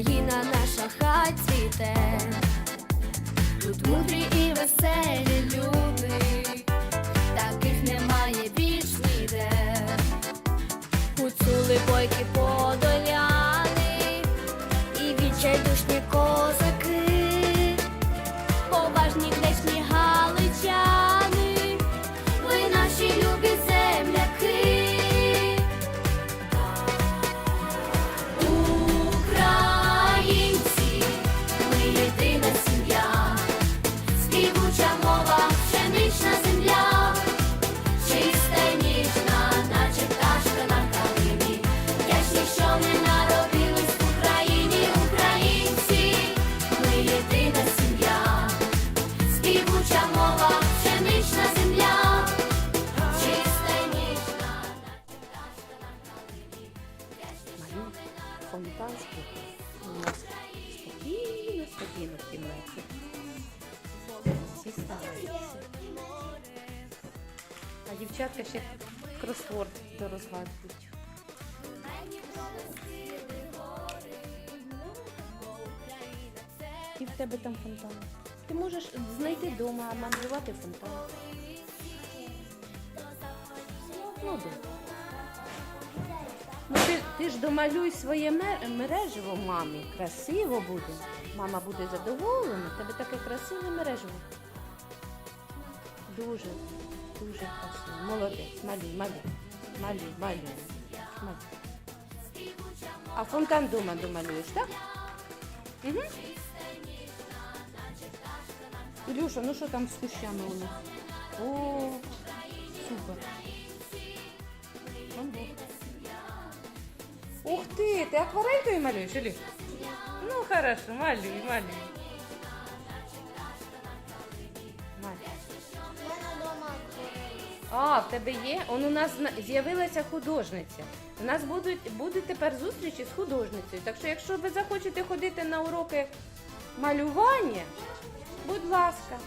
Україна наша хай цвіте, тут мудрі і веселі люди, таких немає більш ніде, гуцули бойки подо. Чиста й ніжна, наче на калині. Вдячні, що Фонтанський. У нас спокійно, спокійно в кімнаті. Всі стараються. А дівчатка ще кросворд розгадують. І в тебе там фонтан. Ти можеш знайти вдома, намалювати фонтан. Ну. Ну ти, ти ж домалюй своє мер- мережево мамі. Красиво буде. Мама буде задоволена, тебе таке красиве мережево. Дуже, дуже красиво. Молодець, малюй, малюй, малюй, малюй. малюй. А фонтан дома домалюєш, так? Угу. Ілюша, ну що там з кущами у нас? О, супер. Ух ти, ти акварелькою малюєш, Ілі? Ну, хорошо, малюй, малюй. А, в тебе є? Он у нас з'явилася художниця. У нас будуть, будуть тепер зустрічі з художницею. Так що, якщо ви захочете ходити на уроки малювання, будь ласка.